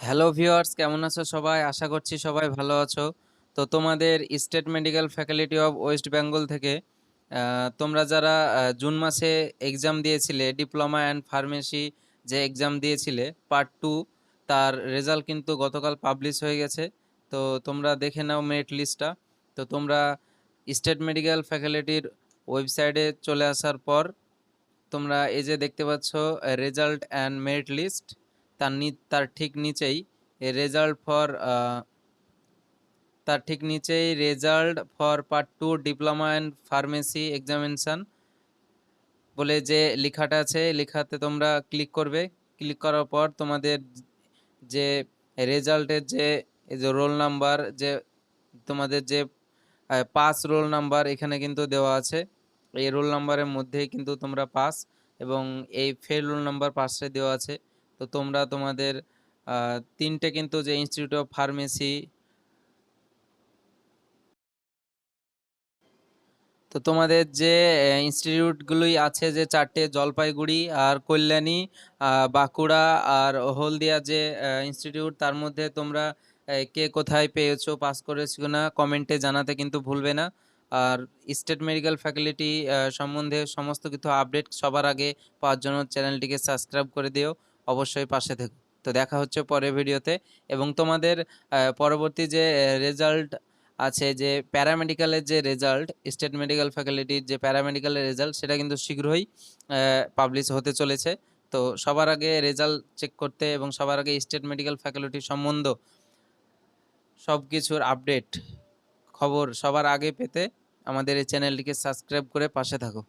Hello viewers, কেমন আছো সবাই? আশা করছি সবাই ভালো আছো। তো তোমাদের state medical faculty of west Bengal থেকে তোমরা যারা জুন মাসে এক্সাম দিয়েছিলে, ডিপ্লোমা অ্যান্ড ফার্মেসি যে এক্সাম দিয়েছিলে পার্ট টু তার রেজাল্ট কিন্তু গতকাল পাবলিশ হয়ে গেছে। তো তোমরা দেখে নাও মেরিট লিস্টটা তো তোমরা স্টেট মেডিকেল ফ্যাকাল্টির ওয়েবসাইটে চলে আসার পর, তোমরা এই যে দেখতে পাচ্ছ রেজাল্ট অ্যান্ড মেরিট লিস্ট তার তার ঠিক নিচেই রেজাল্ট ফর তার ঠিক নিচেই result for part two diploma and pharmacy examination বলে যে লেখাটা আছে লেখাতে তোমরা ক্লিক করবে। ক্লিক করার পর তোমাদের যে রেজাল্টের যে রোল নাম্বার যে তোমাদের যে পাস রোল নাম্বার এখানে কিন্তু দেওয়া আছে। এই রোল নাম্বারের মধ্যেই কিন্তু তোমরা পাস এবং এই ফেল রোল নাম্বার পাশে দেওয়া আছে। তো তোমরা তোমাদের তিনটে কিন্তু যে ইনস্টিটিউট অফ ফার্মেসি তো তোমাদের যে ইনস্টিটিউটগুলোই আছে যে চারটে, জলপাইগুড়ি আর কল্যাণী বাঁকুড়া আর হলদিয়া যে ইনস্টিটিউট তার মধ্যে তোমরা কে কোথায় পেয়েছ পাস করেছ না কমেন্টে জানাতে কিন্তু ভুলবে না। আর স্টেট মেডিকেল ফ্যাকাল্টি সম্বন্ধে সমস্ত কিছু আপডেট সবার আগে পাওয়ার জন্য চ্যানেলটিকে সাবস্ক্রাইব করে দিও। অবশ্যই পাশে থেকো, তো দেখা হচ্ছে পরের ভিডিওতে। এবং তোমাদের পরবর্তী যে রেজাল্ট আছে, যে প্যারামেডিক্যালের যে রেজাল্ট স্টেট মেডিকেল ফ্যাকাল্টির যে প্যারামেডিক্যালের রেজাল্ট সেটা কিন্তু শীঘ্রই পাবলিশ হতে চলেছে। তো সবার আগে রেজাল্ট চেক করতে এবং সবার আগে স্টেট মেডিকেল ফ্যাকাল্টি সম্বন্ধ সব কিছুর আপডেট খবর সবার আগে পেতে আমাদের এই চ্যানেলটিকে সাবস্ক্রাইব করে পাশে থাকো।